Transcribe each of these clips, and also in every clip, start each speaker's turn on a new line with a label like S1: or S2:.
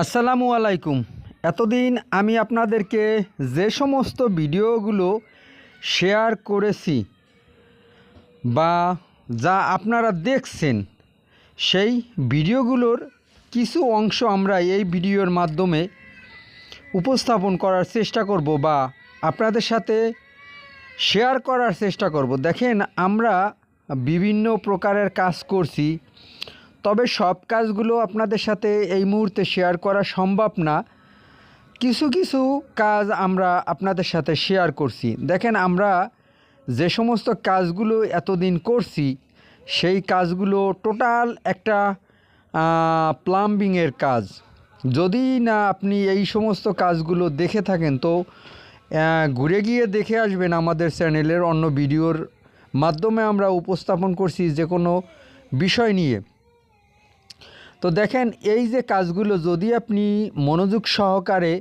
S1: আসসালামু আলাইকুম। এতদিন আমি আপনাদেরকে যে সমস্ত ভিডিওগুলো শেয়ার করেছি বা যা আপনারা দেখছেন, সেই ভিডিওগুলোর কিছু অংশ আমরা এই ভিডিওর মাধ্যমে উপস্থাপন করার চেষ্টা করব বা আপনাদের সাথে শেয়ার করার চেষ্টা করব। দেখেন, আমরা বিভিন্ন প্রকারের কাজ করছি। তবে সব কাজগুলো আপনাদের সাথে এই মুহূর্তে শেয়ার করা সম্ভব না। কিছু কিছু কাজ আমরা আপনাদের সাথে শেয়ার করছি। দেখেন, আমরা যে সমস্ত কাজগুলো এতদিন করছি, সেই কাজগুলো টোটাল একটা প্লাম্বিংয়ের কাজ। যদি না আপনি এই সমস্ত কাজগুলো দেখে থাকেন, তো ঘুরে গিয়ে দেখে আসবেন আমাদের চ্যানেলের অন্য ভিডিওর মাধ্যমে আমরা উপস্থাপন করছি যে কোনো বিষয় নিয়ে। তো দেখেন, এই যে কাজগুলো যদি আপনি মনোযোগ সহকারে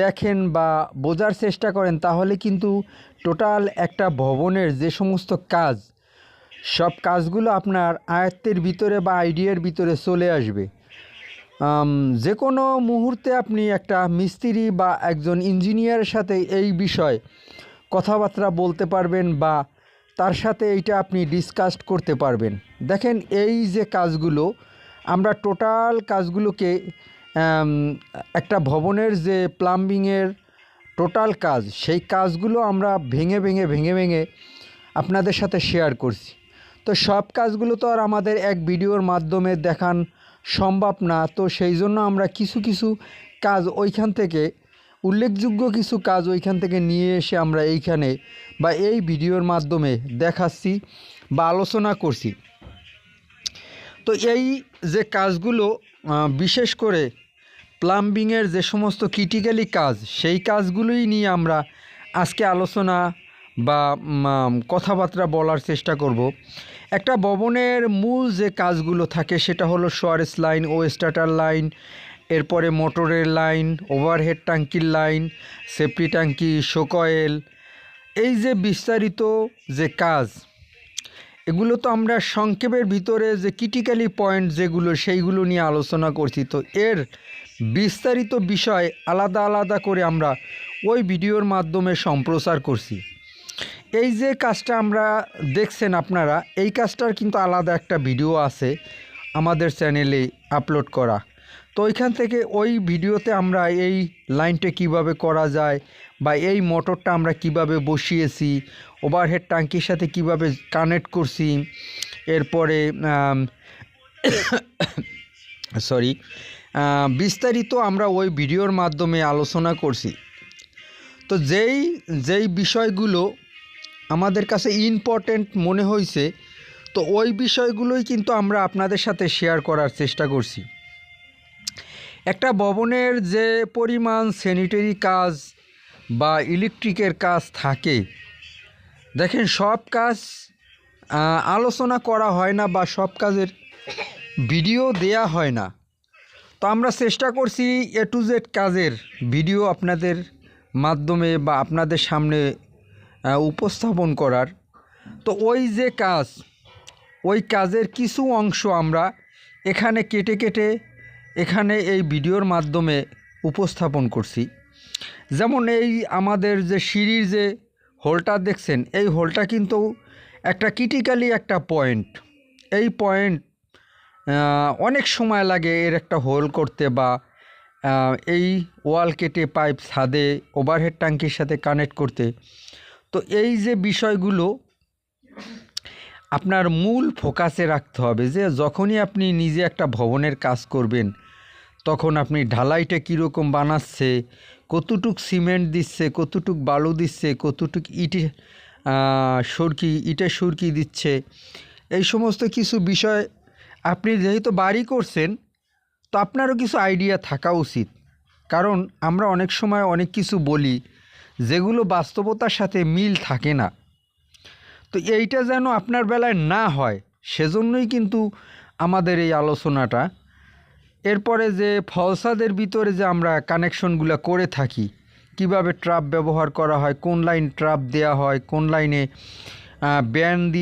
S1: দেখেন বা বোঝার চেষ্টা করেন, তাহলে কিন্তু টোটাল একটা ভবনের যে সমস্ত কাজ, সব কাজগুলো আপনার আয়ত্তের ভিতরে বা আইডিয়ার ভিতরে চলে আসবে। যে কোনো মুহূর্তে আপনি একটা মিস্ত্রি বা একজন ইঞ্জিনিয়ারের সাথে এই বিষয় কথাবার্তা বলতে পারবেন বা তার সাথে এইটা আপনি ডিসকাস করতে পারবেন। দেখেন এই যে কাজগুলো, আমরা টোটাল কাজগুলোকে একটা ভবনের যে প্লাম্বিংয়ের টোটাল কাজ, সেই কাজগুলো আমরা ভেঙে ভেঙে ভেঙে ভেঙে আপনাদের সাথে শেয়ার করছি। তো সব কাজগুলো তো আর আমাদের এক ভিডিওর মাধ্যমে দেখান সম্ভব না, তো সেই জন্য আমরা কিছু কিছু কাজ ওইখান থেকে উল্লেখযোগ্য কিছু কাজ ওইখান থেকে নিয়ে এসে আমরা এইখানে বা এই ভিডিওর মাধ্যমে দেখাচ্ছি বা আলোচনা করছি। তো এই যে কাজগুলো বিশেষ করে প্লাম্বিংয়ের যে সমস্ত ক্রিটিক্যালি কাজ, সেই কাজগুলোই নিয়ে আমরা আজকে আলোচনা বা কথাবার্তা বলার চেষ্টা করব। একটা ভবনের মূল যে কাজগুলো থাকে সেটা হলো সোয়ারেস লাইন, ও স্টার্টার লাইন এরপরে মোটরের লাইন, ওভারহেড ট্যাঙ্কির লাইন, সেফটি ট্যাঙ্কি শোকয়েল এই যে বিস্তারিত যে কাজ, এগুলো তো আমরা সংক্ষেপের ভিতরে যে ক্রিটিক্যালি পয়েন্ট যেগুলো সেইগুলো নিয়ে আলোচনা করছি। তো এর বিস্তারিত বিষয় আলাদা আলাদা করে আমরা ওই ভিডিওর মাধ্যমে সম্প্রচার করছি। এই যে কাজটা আমরা দেখছেন আপনারা, এই কাজটার কিন্তু আলাদা একটা ভিডিও আছে আমাদের চ্যানেলে আপলোড করা। তো ওইখান থেকে ওই ভিডিওতে আমরা এই লাইনটা কীভাবে করা যায় বা এই মোটরটা আমরা কীভাবে বসিয়েছি ওভারহেড ট্যাঙ্কির সাথে কীভাবে কানেক্ট করছি, এরপরে সরি বিস্তারিত আমরা ওই ভিডিওর মাধ্যমে আলোচনা করছি। তো যেই যেই বিষয়গুলো আমাদের কাছে ইম্পর্ট্যান্ট মনে হয়েছে তো ওই বিষয়গুলোই কিন্তু আমরা আপনাদের সাথে শেয়ার করার চেষ্টা করছি। একটা ভবনের যে পরিমাণ স্যানিটারি কাজ বা ইলেকট্রিকের কাজ থাকে, দেখেন সব কাজ আলোচনা করা হয় না বা সব কাজের ভিডিও দেয়া হয় না। তো আমরা চেষ্টা করছি এ টু জেড কাজের ভিডিও আপনাদের মাধ্যমে বা আপনাদের সামনে উপস্থাপন করার। তো ওই যে কাজ, ওই কাজের কিছু অংশ আমরা এখানে কেটে কেটে এখানে এই ভিডিওর মাধ্যমে উপস্থাপন করছি। যেমন এই আমাদের যে সিঁড়ির যে হোলটা দেখছেন, এই হোলটা কিন্তু একটা ক্রিটিক্যালি একটা পয়েন্ট এই পয়েন্ট অনেক সময় লাগে এর একটা হোল করতে বা এই ওয়াল কেটে পাইপ ছাদে ওভারহেড ট্যাঙ্কির সাথে কানেক্ট করতে। তো এই যে বিষয়গুলো, আপনার মূল ফোকাসে রাখতে হবে যে যখনই আপনি নিজে একটা ভবনের কাজ করবেন তখন আপনি ঢালাইটা কীরকম বানাচ্ছে, কতটুক সিমেন্ট দিচ্ছে, কতটুক বালু দিচ্ছে, কতটুক ইটে সুরকি ইটে সুরকি দিচ্ছে, এই সমস্ত কিছু বিষয় আপনি যেহেতু বাড়ি করছেন, তো আপনারও কিছু আইডিয়া থাকা উচিত। কারণ আমরা অনেক সময় অনেক কিছু বলি, যেগুলো বাস্তবতার সাথে মিল থাকে না। তো এইটা যেন আপনার বেলায় না হয়, সেজন্যই কিন্তু আমাদের এই আলোচনাটা। এরপরে যে ফলসাদের ভিতরে যে আমরা কানেকশনগুলো করে থাকি, কীভাবে ট্রাপ ব্যবহার করা হয়, কোন লাইন ট্রাপ দেয়া হয়, কোন লাইনে ব্যান দিয়ে